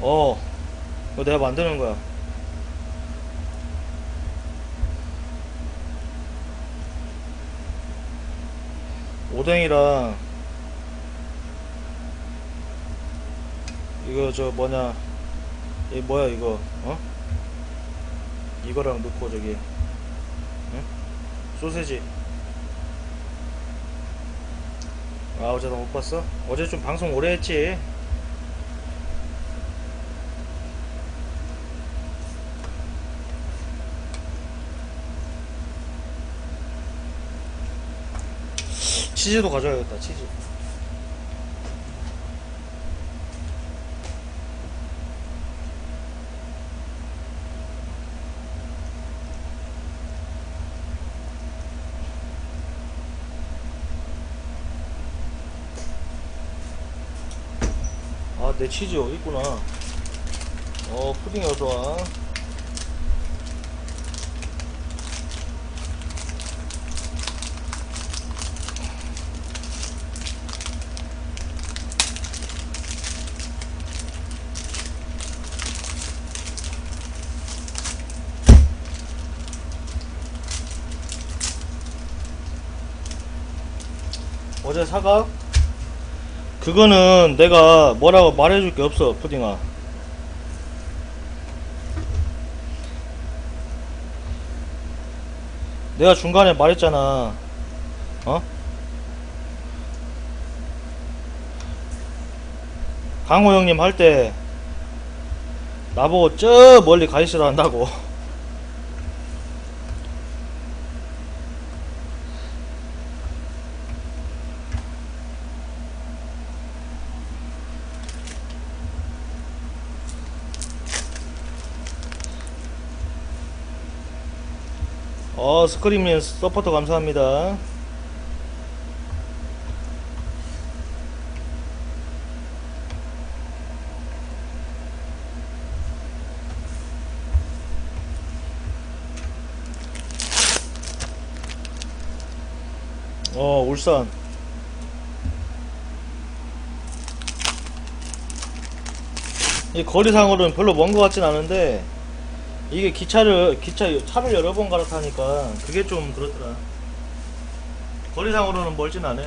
어 이거 내가 만드는 거야 오뎅이랑 이거 저 뭐냐 이 뭐야 이거 어? 이거랑 넣고 저기 응? 소세지 아 어제 너못 봤어? 어제 좀 방송 오래 했지 치즈도 가져야겠다 치즈. 아 내 치즈 있구나. 어 푸딩이 어서 사과? 그거는 내가 뭐라고 말해줄 게 없어, 푸딩아. 내가 중간에 말했잖아. 어? 강호 형님 할 때 나보고 저 멀리 가 있으라 한다고. 어, 스크림님 서포터 감사합니다. 어, 울산. 이 거리상으로는 별로 먼 것 같진 않은데, 이게 기차를 기차 차를 여러 번 갈아타니까 그게 좀 그렇더라. 거리상으로는 멀진 않아.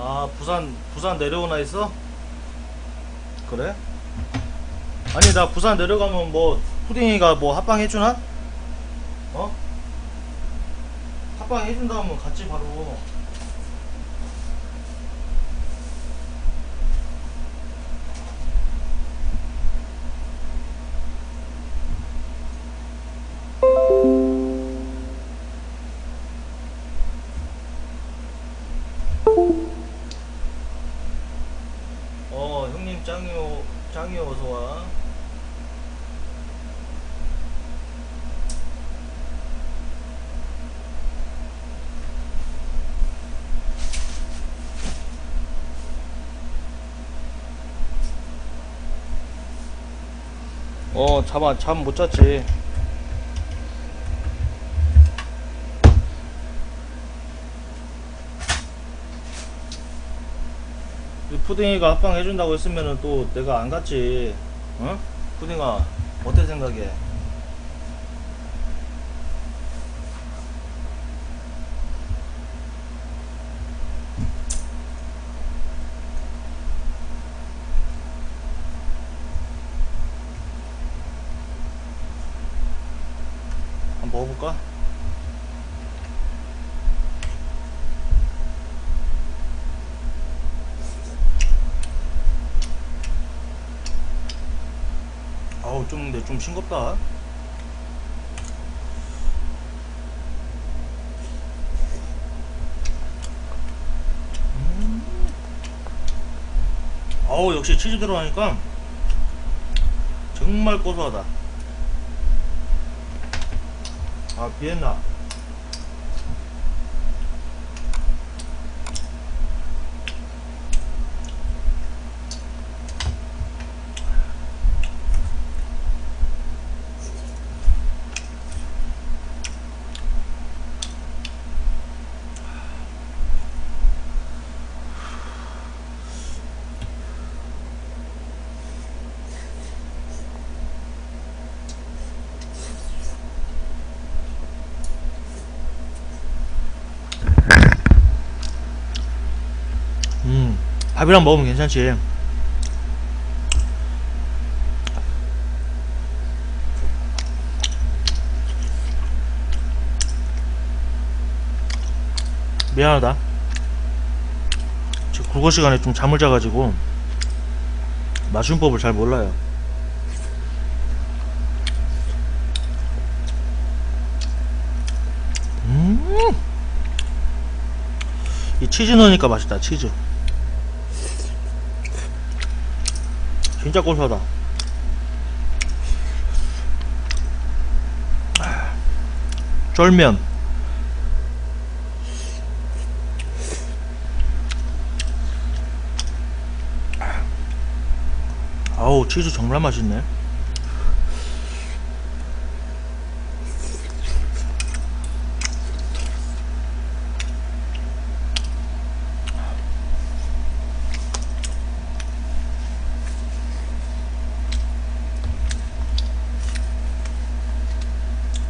아 부산 부산 내려오나 있어? 그래? 아니 나 부산 내려가면 뭐 푸딩이가 뭐 합방 해주나? 어? 합방 해준다면 같이 바로 어 잠아 잠 못 잤지 이 푸딩이가 합방 해준다고 했으면은 또 내가 안 갔지 어? 푸딩아 어때 생각해? 근데 좀 싱겁다. 음. 아우 역시 치즈 들어가니까 정말 고소하다. 아 비엔나. 밥이랑 먹으면 괜찮지. 미안하다. 지금 국어 시간에 좀 잠을 자가지고 맞춤 법을 잘 몰라요. 음. 이 치즈 넣으니까 맛있다 치즈 진짜 고소하다. 쫄면. 아우 치즈 정말 맛있네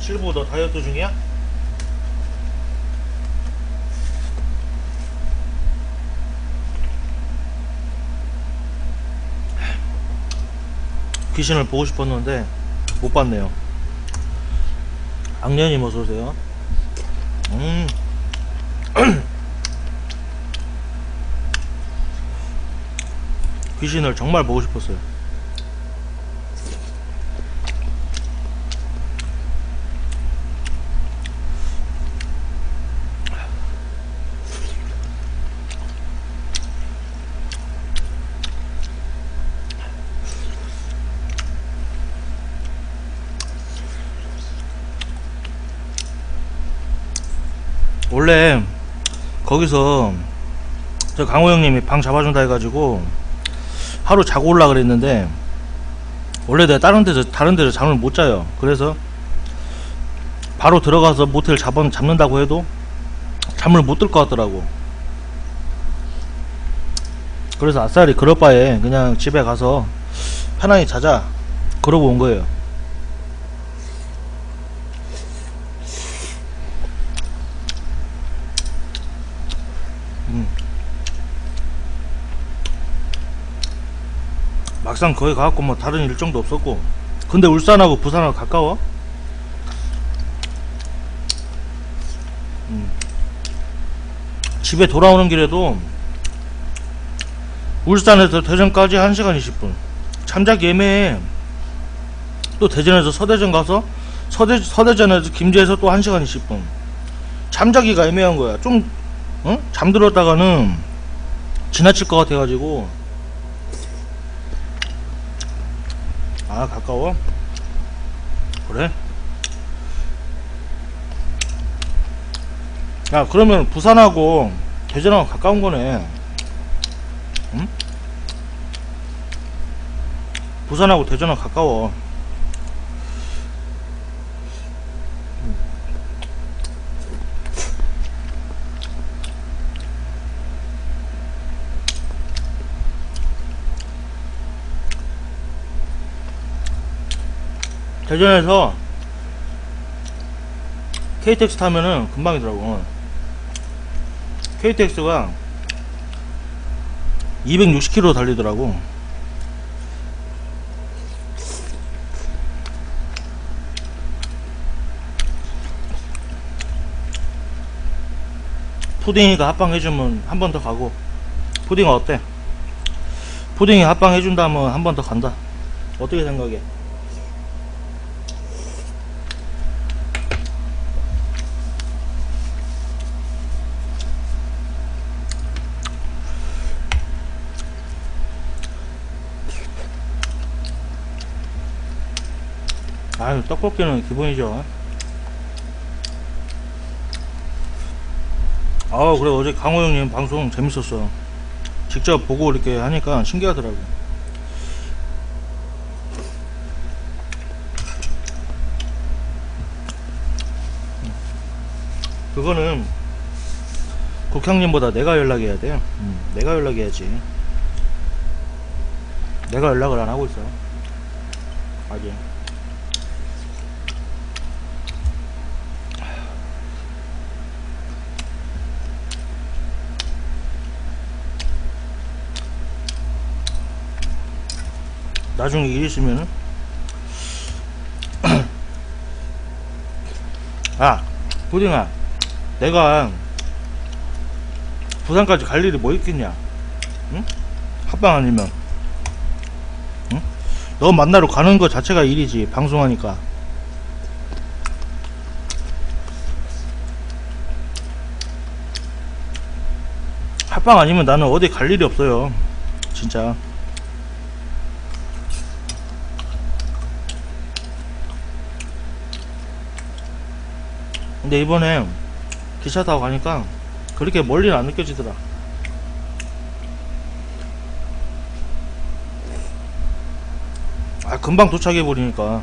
실부 너 다이어트 중이야? 귀신을 보고 싶었는데 못 봤네요. 악년님 어서 오세요. 음. 귀신을 정말 보고 싶었어요. 원래 거기서 저 강호 형님이 방 잡아준다 해가지고 하루 자고 올라 그랬는데 원래 내가 다른 데서 다른 데서 잠을 못 자요. 그래서 바로 들어가서 모텔 잡 잡는다고 해도 잠을 못 들 것 같더라고. 그래서 아싸리 그럴 바에 그냥 집에 가서 편안히 자자. 그러고 온 거예요. 막상 거기 가갖고 뭐 다른 일정도 없었고. 근데 울산하고 부산하고 가까워? 음. 집에 돌아오는 길에도 울산에서 대전까지 1시간 20분. 참작 예매해 또 대전에서 서대전 가서 서대, 서대전에서 김제에서 또 1시간 20분. 잠자기가 애매한 거야. 좀 어? 잠들었다가는 지나칠 것 같아가지고 아 가까워? 그래? 야 그러면 부산하고 대전하고 가까운 거네 응? 부산하고 대전하고 가까워 대전에서 KTX 타면은 금방이더라고. KTX가 260km 달리더라고. 푸딩이가 합방해주면 한 번 더 가고. 푸딩 어때? 푸딩이 합방해준다면 한 번 더 간다. 어떻게 생각해? 아유 떡볶이는 기본이죠. 아 그래. 어제 강호 형님 방송 재밌었어. 직접 보고 이렇게 하니까 신기하더라고. 그거는 국형님보다 내가 연락해야 돼. 음, 내가 연락해야지. 내가 연락을 안 하고 있어. 아직 나중에 일 있으면은. 아 부딩아 내가 부산까지 갈 일이 뭐 있겠냐? 응? 합방 아니면. 응? 너 만나러 가는 거 자체가 일이지 방송하니까. 합방 아니면 나는 어디 갈 일이 없어요 진짜 근데 이번에 기차 타고 가니까 그렇게 멀리는 안 느껴지더라. 아, 금방 도착해 버리니까.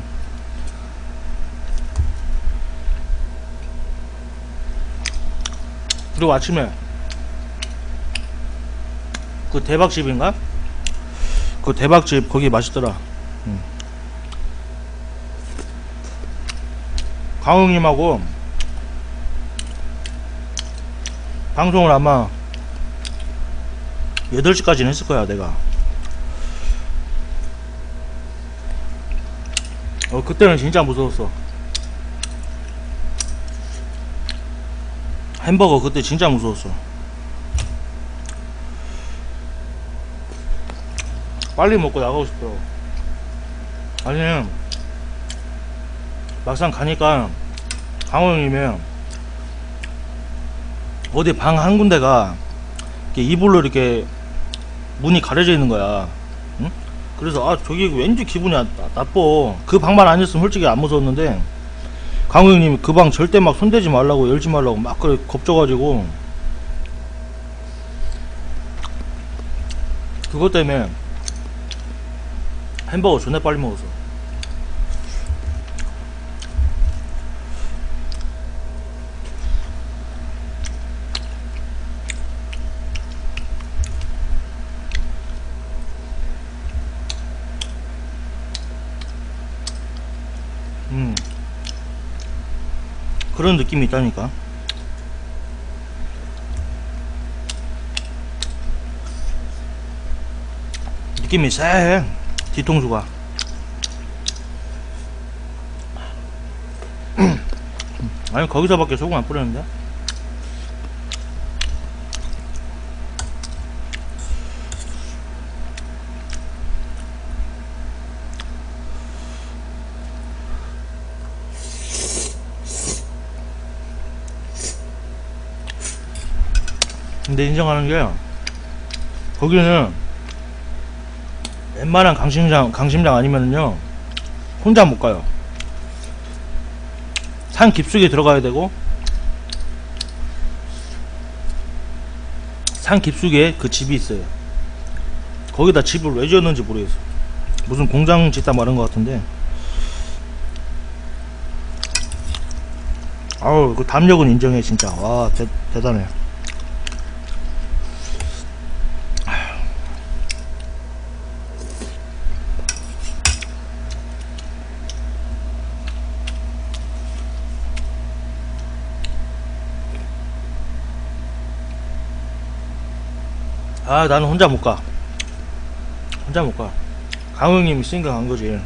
그리고 아침에 그 대박집인가? 그 대박집 거기 맛있더라. 응. 강웅님하고 방송을 아마 8시까지는 했을 거야 내가. 어 그때는 진짜 무서웠어. 햄버거 그때 진짜 무서웠어. 빨리 먹고 나가고 싶더라고. 아니 막상 가니까 강호 형님이 어디 방 한 군데가 이렇게 이불로 이렇게 문이 가려져 있는 거야. 응? 그래서 아 저기 왠지 기분이 나, 나빠. 그 방만 아니었으면 솔직히 안 무서웠는데 강우 형님이 그 방 절대 막 손대지 말라고 열지 말라고 막 그래 겁줘가지고 그것 때문에 햄버거 존나 빨리 먹었어. 음. 그런 느낌이 있다니까. 느낌이 쎄해. 뒤통수가. 아니, 거기서밖에 소금 안 뿌렸는데? 근데 인정하는 게 거기는 웬만한 강심장 강심장 아니면은요 혼자 못 가요. 산 깊숙이 들어가야 되고 산 깊숙이에 그 집이 있어요. 거기다 집을 왜 지었는지 모르겠어. 무슨 공장 짓다 말은 것 같은데. 아우 그 담력은 인정해 진짜. 와 대, 대단해. 아 나는 혼자 못 가. 혼자 못 가. 강호 형님 있으니까 간 거지.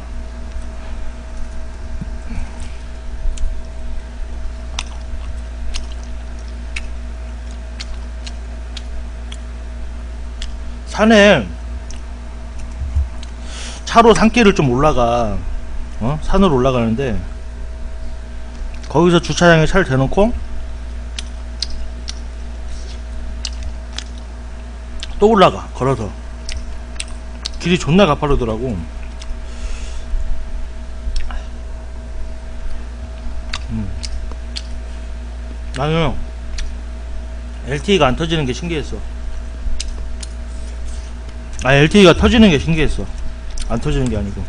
산에 차로 산길을 좀 올라가. 어? 산으로 올라가는데 거기서 주차장에 차를 대놓고 또 올라가. 걸어서. 길이 존나 가파르더라고. 음. 나는 LTE가 안 터지는 게 신기했어. 아 LTE가 터지는 게 신기했어. 안 터지는 게 아니고.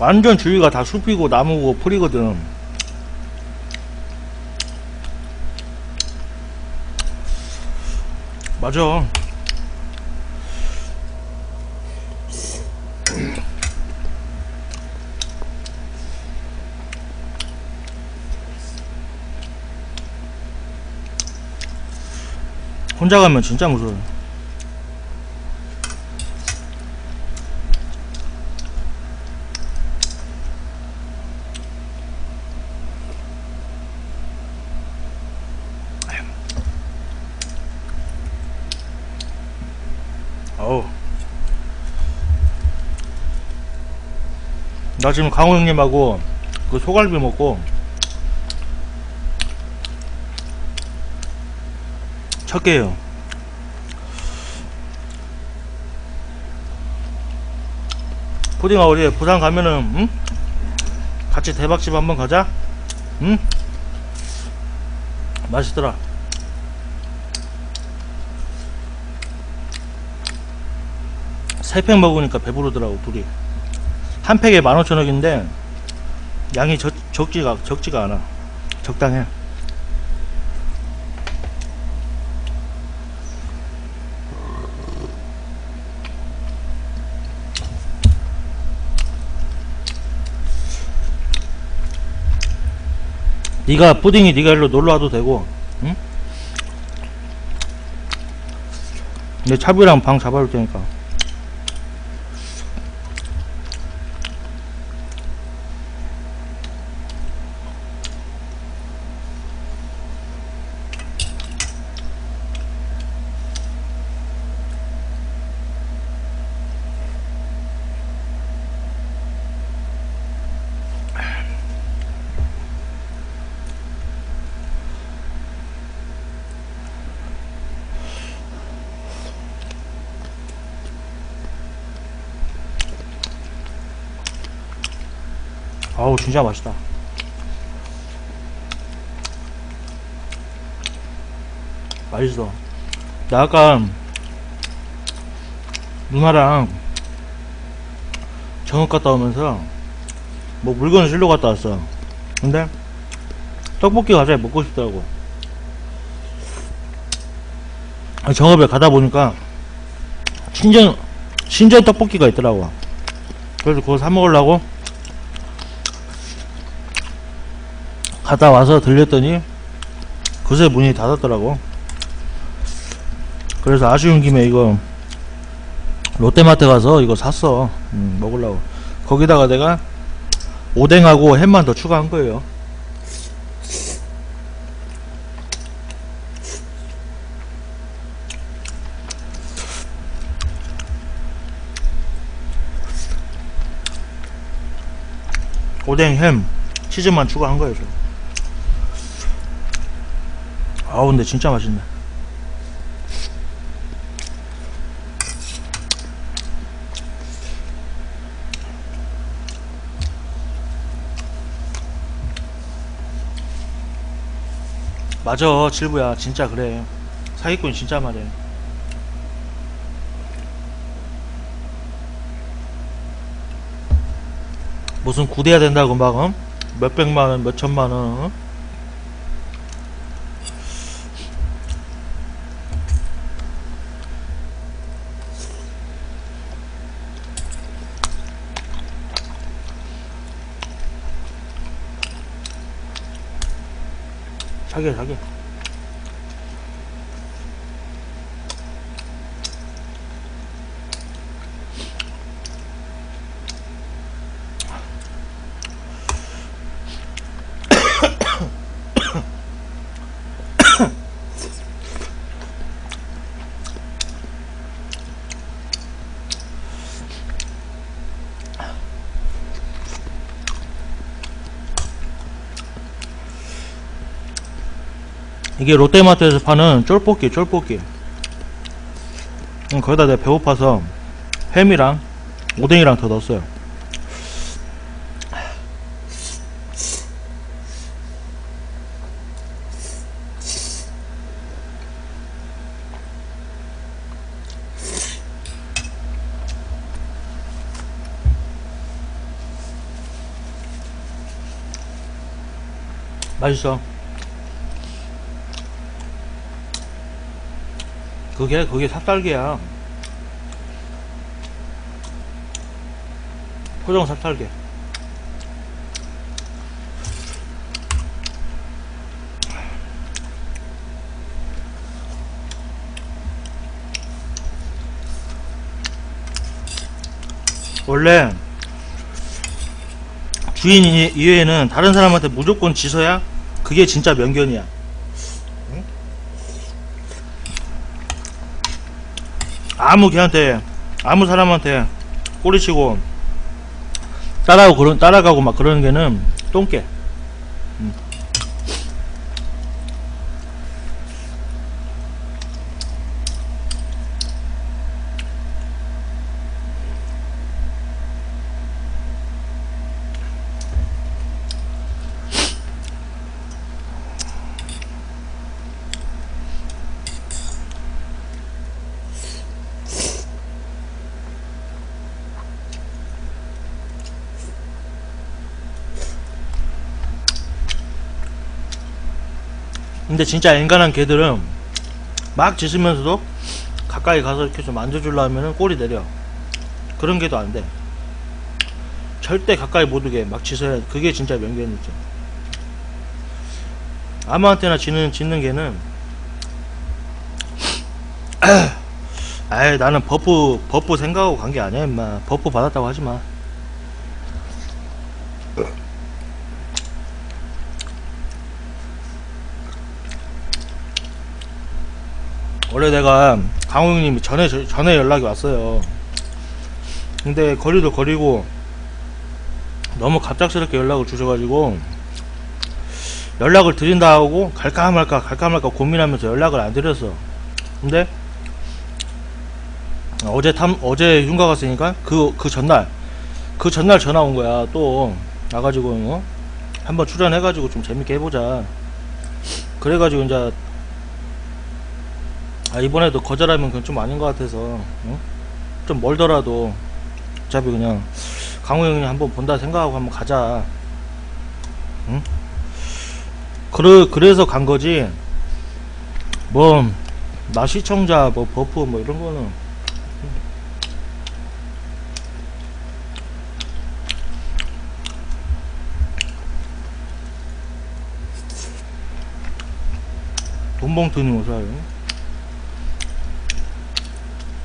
완전 주위가 다 숲이고 나무고 풀이거든. 맞아. 혼자 가면 진짜 무서워요. 어우. 나 지금 강호 형님하고 그 소갈비 먹고 첫 개예요. 푸딩아 우리 부산 가면은 응? 같이 대박집 한번 가자. 응? 맛있더라. 세 팩 먹으니까 배부르더라고 둘이. 한 팩에 15,000원인데 양이 적, 적지가 적지가 않아. 적당해. 네가 푸딩이 네가 일로 놀러 와도 되고, 응? 내 차비랑 방 잡아줄 테니까. 진짜 맛있다. 맛있어. 나 아까 누나랑 정읍 갔다 오면서 뭐 물건을 실러 갔다 왔어. 근데 떡볶이 과자에 먹고 싶더라고. 아, 정읍에 가다 보니까 신전 신전 떡볶이가 있더라고. 그래서 그거 사 먹으려고 갔다 와서 들렸더니 그새 문이 닫았더라고. 그래서 아쉬운 김에 이거 롯데마트 가서 이거 샀어. 음, 먹으려고. 거기다가 내가 오뎅하고 햄만 더 추가한 거예요. 오뎅, 햄, 치즈만 추가한 거예요. 저. 아우 근데 진짜 맛있네. 맞아 칠부야 진짜 그래 사기꾼 진짜 말해 무슨 구대야 된다고 막 어? 몇백만원 몇천만원 어? 사게 사게 이게 롯데마트에서 파는 쫄볶이 쫄볶이. 음, 거기다 내가 배고파서 햄이랑 오뎅이랑 더 넣었어요. 맛있어. 그게 그게 삽살개야. 포장 삽살개. 원래 주인 이- 이외에는 다른 사람한테 무조건 지서야 그게 진짜 명견이야. 아무 걔한테 아무 사람한테 꼬리치고 따라가고 그런 따라가고 막 그러는 게는 똥개. 근데 진짜 인간한 개들은 막 짖으면서도 가까이 가서 이렇게 좀 만져주려 하면은 꼬리 내려. 그런 개도 안 돼. 절대 가까이 못 오게 막 짖어야 그게 진짜 명견이죠. 아무한테나 짖는, 짖는 개는 아이 나는 버프 버프 생각하고 간 게 아니야 임마 버프 받았다고 하지 마 원래 내가 강호 형님이 전에 전에 연락이 왔어요. 근데 거리도 거리고 너무 갑작스럽게 연락을 주셔가지고 연락을 드린다 하고 갈까 말까 갈까 말까 고민하면서 연락을 안 드렸어 근데 어제 탐 어제 휴가 갔으니까 그그 전날 그 전날 전화 온 거야. 또 와가지고 어? 한번 출연해가지고 좀 재밌게 해보자. 그래가지고 이제 아 이번에도 거절하면 그건 좀 아닌 것 같아서 어? 좀 멀더라도 어차피 그냥 강호 형이 한번 본다 생각하고 한번 가자 응? 그래 그래서 간 거지 뭐 나 시청자 뭐 버프 뭐 이런 거는 돈봉투님 오사요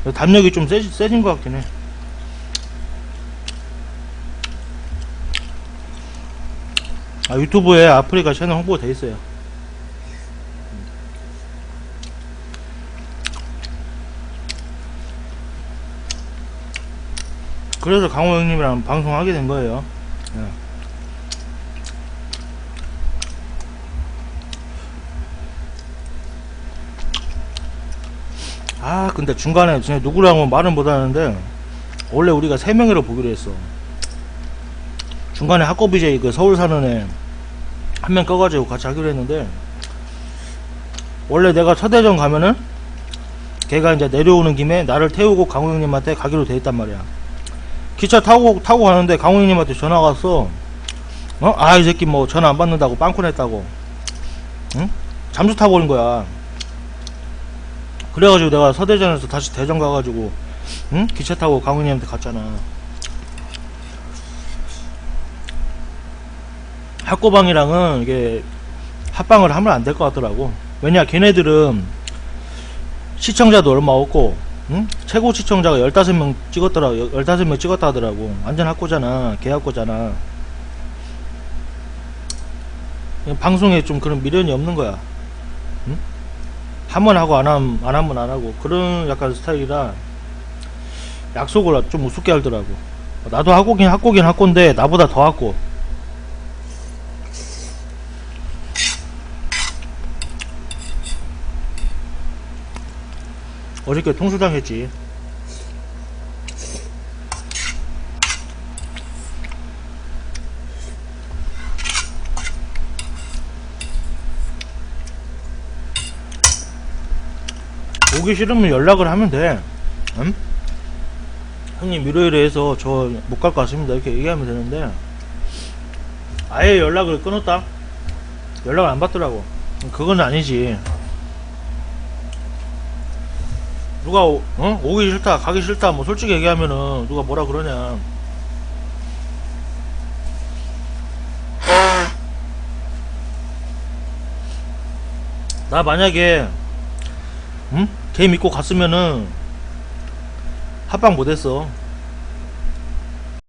담력이 좀 세, 세진 것 같긴 해. 아, 유튜브에 아프리카 채널 홍보가 돼 있어요. 그래서 강호 형님이랑 방송하게 된 거예요. 예. 아 근데 중간에 진짜 누구랑 말은 못하는데 원래 우리가 세 명이로 보기로 했어 중간에 학고 BJ 그 서울 사는 애 한 명 꺼가지고 같이 하기로 했는데 원래 내가 서대전 가면은 걔가 이제 내려오는 김에 나를 태우고 강호 형님한테 가기로 돼 있단 말이야 기차 타고 타고 가는데 강호 형님한테 전화가 왔어 어? 아 이 새끼 뭐 전화 안 받는다고 빵꾸 냈다고 응? 잠수 타버린 거야 그래가지고 내가 서대전에서 다시 대전 가가지고 응? 기차 타고 강훈이한테 갔잖아. 학고방이랑은 이게 합방을 하면 안 될 것 같더라고. 왜냐 걔네들은 시청자도 얼마 없고 응? 최고 시청자가 15명 찍었더라 15명 찍었다 하더라고. 완전 학고잖아 개학고잖아. 방송에 좀 그런 미련이 없는 거야 하면 하고 안 하면 안 하면 안 하고 그런 약간 스타일이라 약속을 좀 우습게 하더라고. 나도 학고긴 학고긴 학고인데 나보다 더 학고. 어저께 통수당 했지 오기 싫으면 연락을 하면 돼. 응? 형님 일요일에 해서 저 못 갈 것 같습니다. 이렇게 얘기하면 되는데 아예 연락을 끊었다. 연락을 안 받더라고 그건 아니지 누가 오, 어? 오기 싫다 가기 싫다 뭐 솔직히 얘기하면은 누가 뭐라 그러냐 나 만약에 응? 걔 믿고 갔으면은 합방 못했어